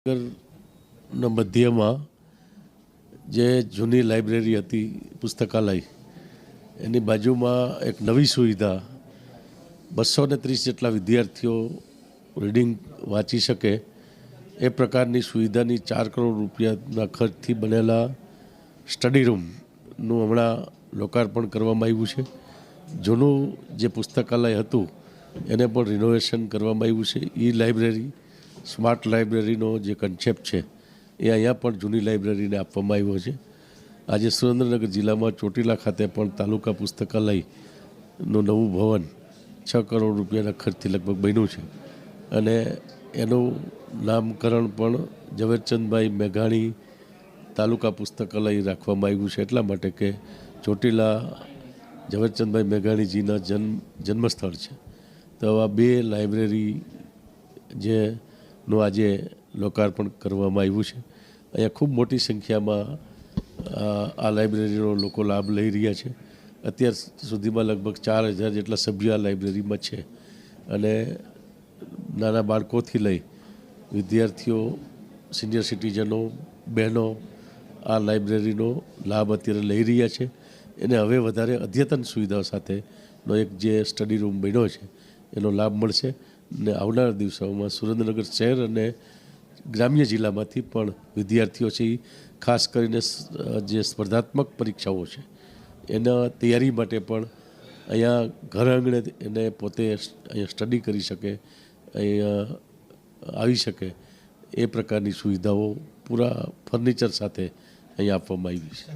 નગરના મધ્યમાં જે જૂની લાઇબ્રેરી હતી, પુસ્તકાલય, એની બાજુમાં એક નવી સુવિધા બસો ને ત્રીસ જેટલા વિદ્યાર્થીઓ રીડિંગ વાંચી શકે, એ પ્રકારની સુવિધાની ચાર કરોડ રૂપિયાના ખર્ચથી બનેલા સ્ટડી રૂમનું હમણાં લોકાર્પણ કરવામાં આવ્યું છે. જૂનું જે પુસ્તકાલય હતું, એને પણ રિનોવેશન કરવામાં આવ્યું છે. ઈ લાઇબ્રેરી સ્માર્ટ લાઇબ્રેરીનો જે કન્સેપ્ટ છે, એ અહીંયા પણ જૂની લાઇબ્રેરીને આપવામાં આવ્યો છે. આજે સુરેન્દ્રનગર જિલ્લામાં ચોટીલા ખાતે પણ તાલુકા પુસ્તકાલયનું નવું ભવન છ કરોડ રૂપિયાના ખર્ચથી લગભગ બન્યું છે. અને એનું નામકરણ પણ ઝવેરચંદભાઈ મેઘાણી તાલુકા પુસ્તકાલય રાખવામાં આવ્યું છે. એટલા માટે કે ચોટીલા ઝવેરચંદભાઈ મેઘાણીજીના જન્મ, જન્મસ્થળ છે. તો આ બે લાઇબ્રેરી જે નું આજે લોકાર્પણ કરવામાં આવ્યું છે. અહીંયા ખૂબ મોટી સંખ્યામાં આ લાઇબ્રેરીનો લોકો લાભ લઈ રહ્યા છે. અત્યાર સુધીમાં લગભગ ચાર હજાર જેટલા સભ્યો આ લાઇબ્રેરીમાં છે. અને નાના બાળકોથી લઈ વિદ્યાર્થીઓ, સિનિયર સિટીઝનો, બહેનો આ લાઇબ્રેરીનો લાભ અત્યારે લઈ રહ્યા છે. એને હવે વધારે અદ્યતન સુવિધાઓ સાથેનો એક જે સ્ટડી રૂમ બન્યો છે, એનો લાભ મળશે. ને આવનારા દિવસોમાં સુરેન્દ્રનગર શહેર અને ગ્રામ્ય જિલ્લામાંથી પણ વિદ્યાર્થીઓ છે ખાસ કરીને જે સ્પર્ધાત્મક પરીક્ષાઓ છે, એના તૈયારી માટે પણ અહીંયા ઘર આંગણે એને પોતે અહીંયા સ્ટડી કરી શકે, અહીંયા આવી શકે, એ પ્રકારની સુવિધાઓ પૂરા ફર્નિચર સાથે અહીંયા આપવામાં આવી છે.